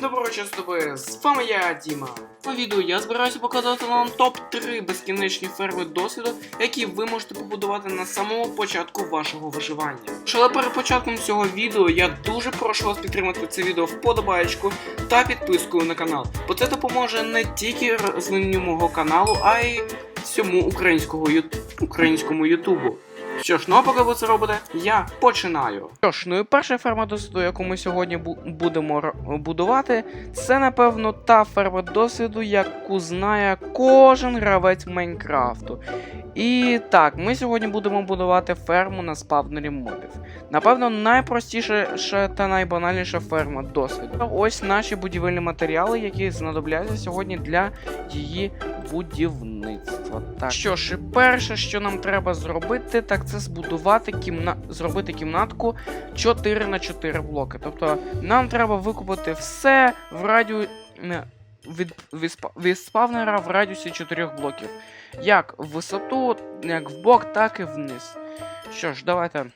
доброго часу доби, з вами я, Діма. У відео я збираюся показати вам топ-3 безкінечні ферми досвіду, які ви можете побудувати на самому початку вашого виживання. Але перед початком цього відео я дуже прошу вас підтримати це відео вподобаєчку та підпискою на канал, бо це допоможе не тільки розвиненню мого каналу, а й всьому українського ю... українському ютубу. Що ж, ну а поки ви це робите, я починаю. Що ж, ну і перша ферма досвіду, яку ми сьогодні бу- будемо будувати, це напевно та ферма досвіду, яку знає кожен гравець Майнкрафту. І так, ми сьогодні будемо будувати ферму на спавнері мобів. Напевно, найпростіша та найбанальніша ферма досвіду. Ось наші будівельні матеріали, які знадобляться сьогодні для її будівництва. Так. Що ж, перше, що нам треба зробити, так це збудувати кімна... зробити кімнатку 4 на 4 блоки. Тобто нам треба викупити все в радіу не, від, від, спа- від спавнера в радіусі 4 блоків. Як в висоту, як в бок, так і вниз. Що ж, давайте.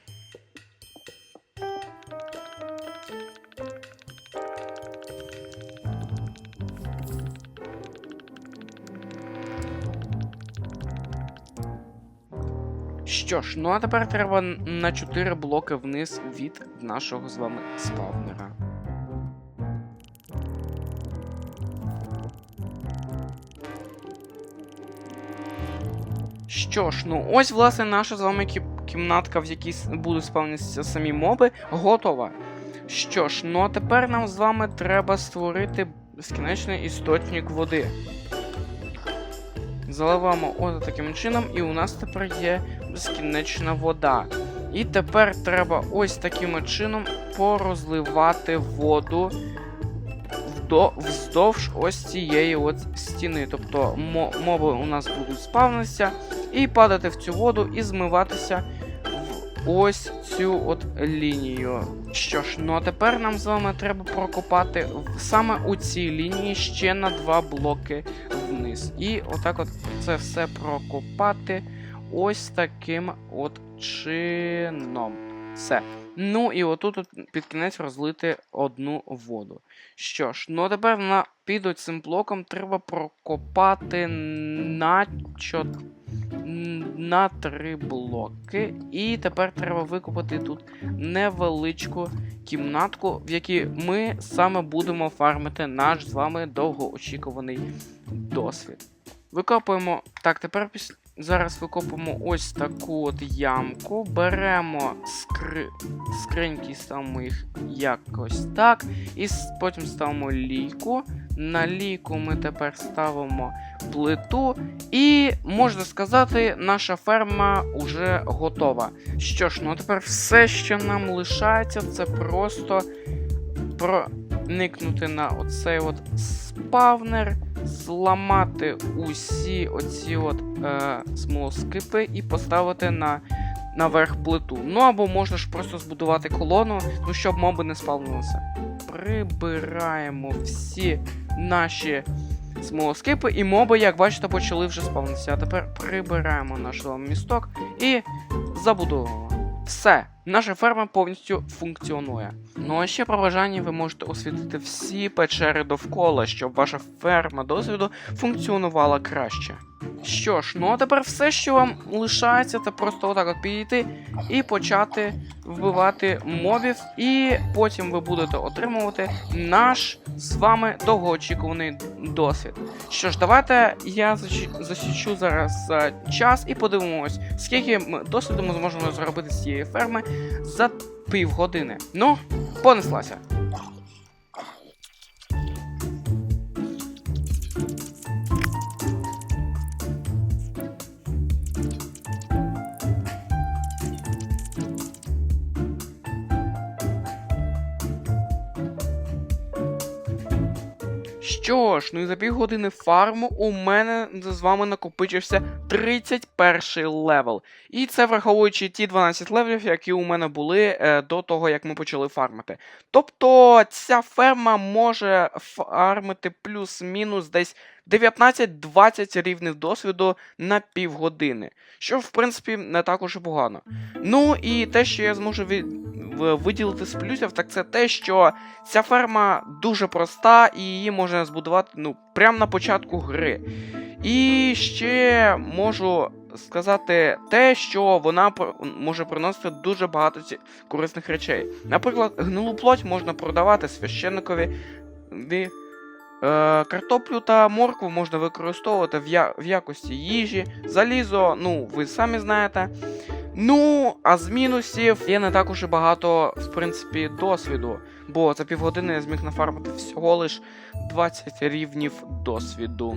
Що ж, ну а тепер треба на 4 блоки вниз від нашого з вами спавнера. Що ж, ну ось, власне, наша з вами кімнатка, в якій будуть спавнитися самі моби, готова. Що ж, ну а тепер нам з вами треба створити безкінечний істочник води. Заливаємо ось таким чином, і у нас тепер є безкінечна вода. І тепер треба ось таким чином порозливати воду вздовж ось цієї от стіни. Тобто моби у нас будуть спавнитися і падати в цю воду і змиватися в ось цю от лінію. Що ж, ну а тепер нам з вами треба прокопати саме у цій лінії ще на два блоки вниз. І отак от це все прокопати ось таким от чином. Все. Ну і отут от під кінець розлити одну воду. Що ж, ну а тепер на, під цим блоком треба прокопати на, чо, на три блоки. І тепер треба викопати тут невеличку кімнатку, в якій ми саме будемо фармити наш з вами довгоочікуваний досвід. Викопуємо. Так, тепер після. Зараз викопуємо ось таку от ямку. Беремо скри... скриньки ставимо їх якось так. І потім ставимо лійку. На лійку ми тепер ставимо плиту. І можна сказати, наша ферма вже готова. Що ж, ну тепер все, що нам лишається, це просто проникнути на оцей от спавнер, зламати усі оці от е, смолоскипи і поставити на. Наверх плиту. Ну або можна ж просто збудувати колону, ну щоб моби не спавнилися. Прибираємо всі наші смолоскипи, і моби, як бачите, почали вже спавнитися. А тепер прибираємо наш місток і забудовуємо. Все, наша ферма повністю функціонує. Ну а ще при бажанні ви можете освітити всі печери довкола, щоб ваша ферма досвіду функціонувала краще. Що ж, ну а тепер все, що вам лишається, це просто отак от підійти і почати вбивати мобів, і потім ви будете отримувати наш з вами довгоочікуваний досвід. Що ж, давайте я засічу зараз е, час і подивимось, скільки досвіду ми зможемо зробити з цієї ферми за півгодини. Ну, понеслася. Що ж, ну і за півгодини фарму у мене з вами накопичився 31 левел. І це враховуючи ті 12 левелів, які у мене були е, до того, як ми почали фармити. Тобто ця ферма може фармити плюс-мінус десь 19-20 рівнів досвіду на півгодини, що в принципі не так уж і погано. Ну і те, що я зможу від... виділити з плюсів, так це те, що ця ферма дуже проста і її можна збудувати ну, прямо на початку гри. І ще можу сказати те, що вона може приносити дуже багато корисних речей. Наприклад, гнилу плоть можна продавати священникові. Е, картоплю та моркву можна використовувати в якості їжі, залізо, ну, ви самі знаєте. Ну, а з мінусів є не так уже багато, в принципі, досвіду, бо за півгодини я зміг нафармити всього лиш 20 рівнів досвіду.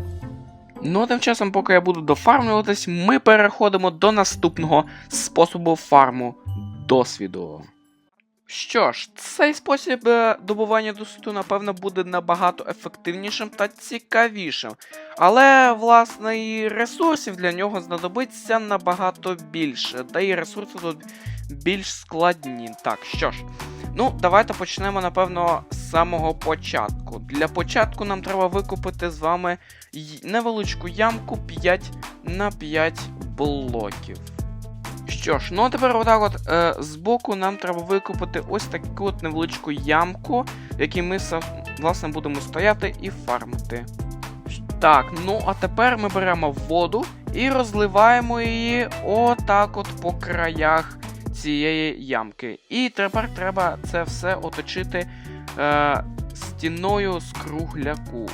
Ну, а тим часом, поки я буду дофармлюватись, ми переходимо до наступного способу фарму досвіду. Що ж, цей спосіб е, добування досвіду, напевно, буде набагато ефективнішим та цікавішим. Але, власне, і ресурсів для нього знадобиться набагато більше. Та і ресурси тут більш складні. Так, що ж. Ну, давайте почнемо, напевно, з самого початку. Для початку нам треба викупити з вами невеличку ямку 5 на 5 блоків. Що ж, ну а тепер отак от е, збоку нам треба викупити ось таку от невеличку ямку, в якій ми власне будемо стояти і фармити. Так, ну а тепер ми беремо воду і розливаємо її отак от по краях цієї ямки. І тепер треба це все оточити е, стіною з кругляку.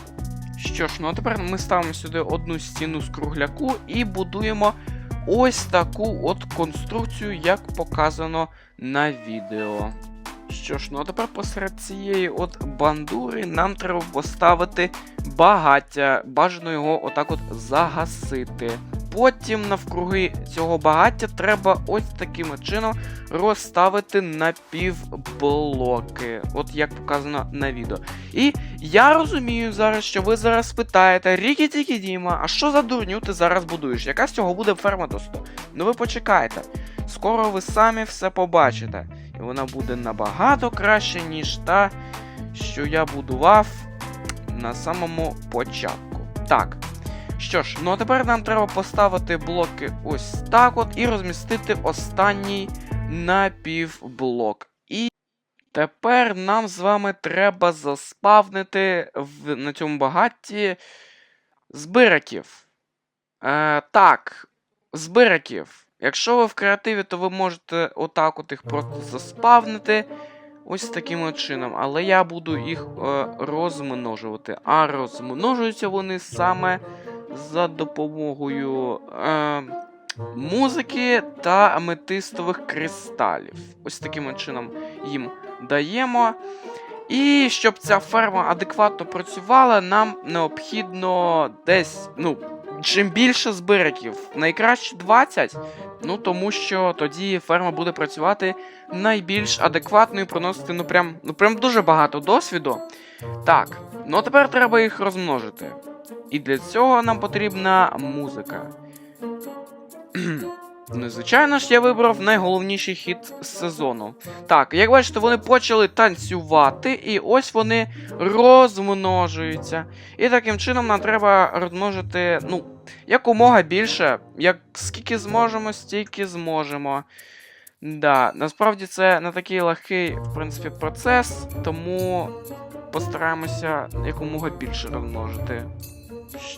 Що ж, ну а тепер ми ставимо сюди одну стіну з кругляку і будуємо ось таку от конструкцію, як показано на відео. Що ж, ну а тепер посеред цієї от бандури нам треба поставити багаття. Бажано його отак от загасити. Потім навкруги цього багаття треба ось таким чином розставити напівблоки. От як показано на відео. І я розумію зараз, що ви зараз питаєте, Рікі Тікі Діма, а що за дурню ти зараз будуєш? Яка з цього буде ферма до 100? Ну ви почекайте. Скоро ви самі все побачите. І вона буде набагато краще, ніж та, що я будував на самому початку. Так. Що ж, ну а тепер нам треба поставити блоки ось так от і розмістити останній напівблок. І тепер нам з вами треба заспавнити в, на цьому багатті збираків. Е, так, збираків. Якщо ви в креативі, то ви можете отак от їх просто заспавнити. Ось таким чином. Але я буду їх е, розмножувати. А розмножуються вони саме за допомогою е, музики та аметистових кристалів. Ось таким чином їм даємо. І щоб ця ферма адекватно працювала, нам необхідно десь, ну, чим більше збираків, найкраще 20. Ну, тому що тоді ферма буде працювати найбільш адекватно і приносити, ну прям, ну прям дуже багато досвіду. Так, ну тепер треба їх розмножити. І для цього нам потрібна музика. Ну, звичайно ж, я вибрав найголовніший хіт з сезону. Так, як бачите, вони почали танцювати, і ось вони розмножуються. І таким чином нам треба розмножити, ну, якомога більше. Як скільки зможемо, стільки зможемо. Да, насправді це не такий легкий, в принципі, процес, тому постараємося якомога більше розмножити.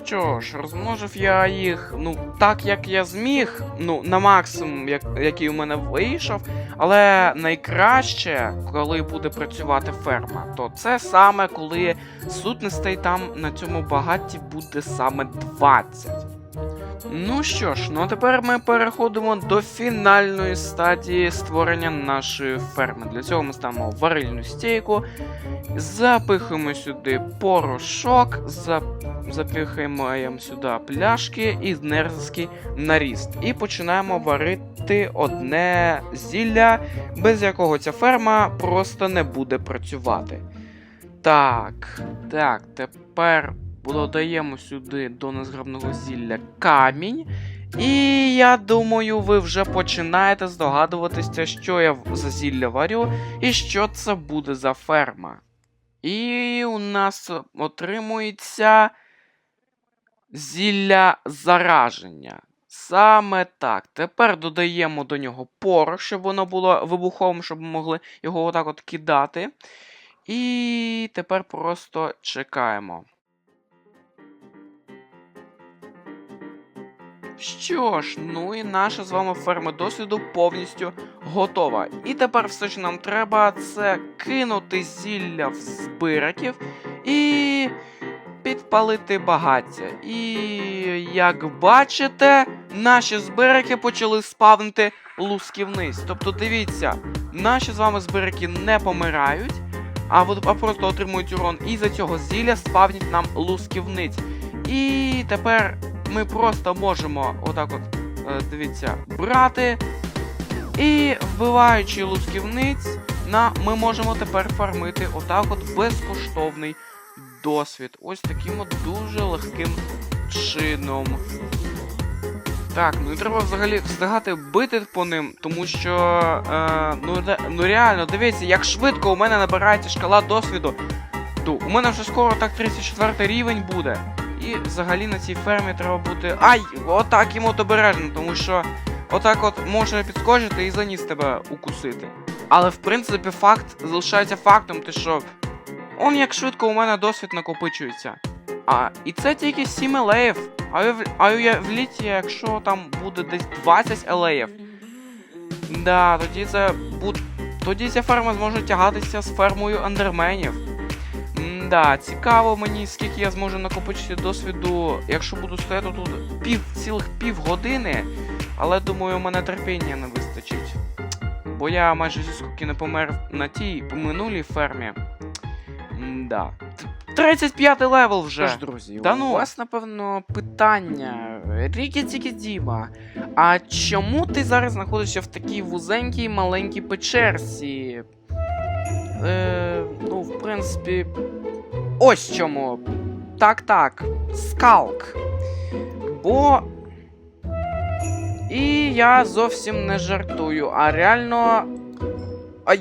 Що ж, розмножив я їх, ну, так як я зміг, ну, на максимум, як, який у мене вийшов. Але найкраще, коли буде працювати ферма, то це саме коли сутностей там на цьому багатті буде саме 20. Ну що ж, ну а тепер ми переходимо до фінальної стадії створення нашої ферми. Для цього ми ставимо варильну стійку, запихуємо сюди порошок, запихаємо сюди пляшки і нерзкий наріст. І починаємо варити одне зілля, без якого ця ферма просто не буде працювати. Так, так, тепер додаємо сюди до незграбного зілля камінь. І я думаю, ви вже починаєте здогадуватися, що я за зілля варю, і що це буде за ферма. І у нас отримується зілля зараження. Саме так. Тепер додаємо до нього порох, щоб воно було вибуховим, щоб ми могли його отак от кидати. І тепер просто чекаємо. Що ж, ну і наша з вами ферма досвіду повністю готова. І тепер все, що нам треба, це кинути зілля в збираків і підпалити багаття. І як бачите, наші збираки почали спавнити луски вниз. Тобто, дивіться, наші з вами збираки не помирають, а, просто отримують урон. І за цього зілля спавнять нам луски вниз. І тепер ми просто можемо отак от, е, дивіться, брати. І вбиваючи лусківниць, на, ми можемо тепер фармити отак от безкоштовний досвід. Ось таким от дуже легким чином. Так, ну і треба взагалі встигати бити по ним, тому що. Е, ну, ну реально, дивіться, як швидко у мене набирається шкала досвіду. Ду, у мене вже скоро так 34 рівень буде. І взагалі на цій фермі треба бути. Ай! Отак йому обережно, тому що отак от може підскочити і за ніс тебе укусити. Але в принципі факт залишається фактом, те що. Он як швидко у мене досвід накопичується. А, і це тільки 7 елеїв. А уяв- а уявіть, якщо там буде десь 20 елеїв. Да, тоді це буде. Тоді ця ферма зможе тягатися з фермою андерменів. Да, цікаво мені, скільки я зможу накопичити досвіду, якщо буду стояти тут пів, цілих пів години, але думаю, у мене терпіння не вистачить. Бо я майже зі скуки не помер на тій минулій фермі. Да. 35 левел вже. Тож, друзі, Та у ну, у вас, напевно, питання. Рікі тільки Діма. А чому ти зараз знаходишся в такій вузенькій маленькій печерці? Е, ну, в принципі. Ось чому. Так, так. Скалк. Бо. І я зовсім не жартую, а реально. Ай.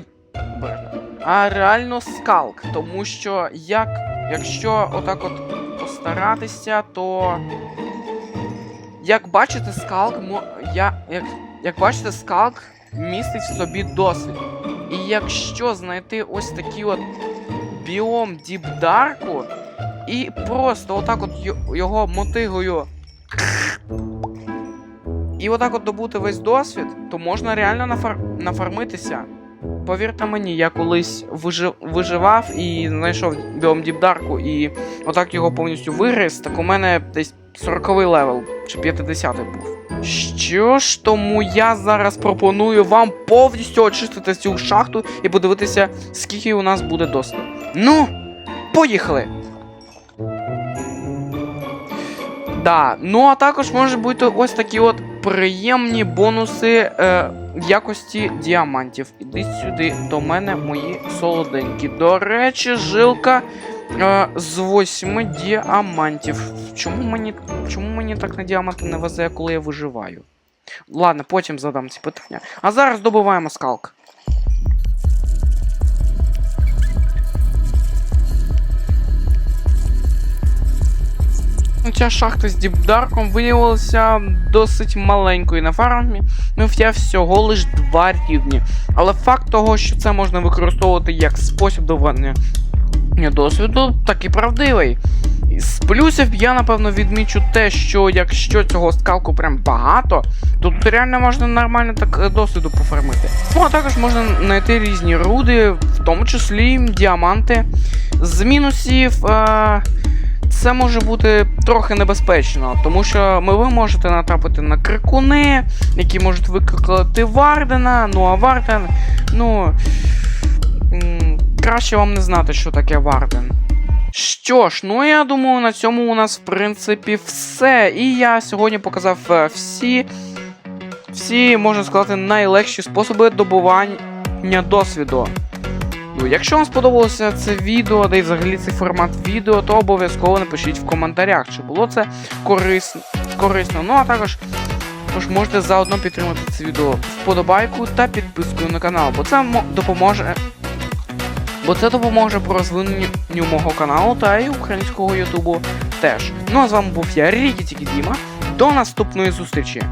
А реально скалк. Тому що як. Якщо отак от постаратися, то. Як бачите, скалк я... як... як бачите, скалк містить в собі досвід. І якщо знайти ось такий от біом діпдарку і просто отак от його мотигою. І отак от добути весь досвід, то можна реально нафар... нафармитися. Повірте мені, я колись вижив... виживав і знайшов біом діпдарку і отак його повністю вигриз, так у мене десь 40-й левел чи 50 був. Що ж, тому я зараз пропоную вам повністю очистити цю шахту і подивитися, скільки у нас буде досвіду. Ну, поїхали! Да, ну а також може бути ось такі от приємні бонуси е, якості діамантів. Іди сюди до мене, мої солоденькі. До речі, жилка е, з восьми діамантів. Чому мені, чому мені так на діаманти не везе, коли я виживаю? Ладно, потім задам ці питання. А зараз добиваємо скалк. Ця шахта з діпдарком виявилася досить маленькою на фармі. Ми втя всього лиш два рівні. Але факт того, що це можна використовувати як спосіб доведення досвіду, так і правдивий. З плюсів я напевно відмічу те, що якщо цього скалку прям багато, то тут реально можна нормально так е, досвіду пофармити. Ну а також можна знайти різні руди, в тому числі діаманти. З мінусів. Е- це може бути трохи небезпечно, тому що ми ви можете натрапити на крикуни, які можуть викликати Вардена. Ну а Варден, ну. Краще вам не знати, що таке Варден. Що ж, ну я думаю, на цьому у нас в принципі все. І я сьогодні показав е, всі, всі, можна сказати, найлегші способи добування досвіду. Ну, якщо вам сподобалося це відео, да й взагалі цей формат відео, то обов'язково напишіть в коментарях, чи було це корисно. корисно. Ну а також, також можете заодно підтримати це відео вподобайку та підпискою на канал, бо це допоможе бо це допоможе по розвиненню мого каналу та й українського Ютубу теж. Ну а з вами був я, Рікі Діма. До наступної зустрічі!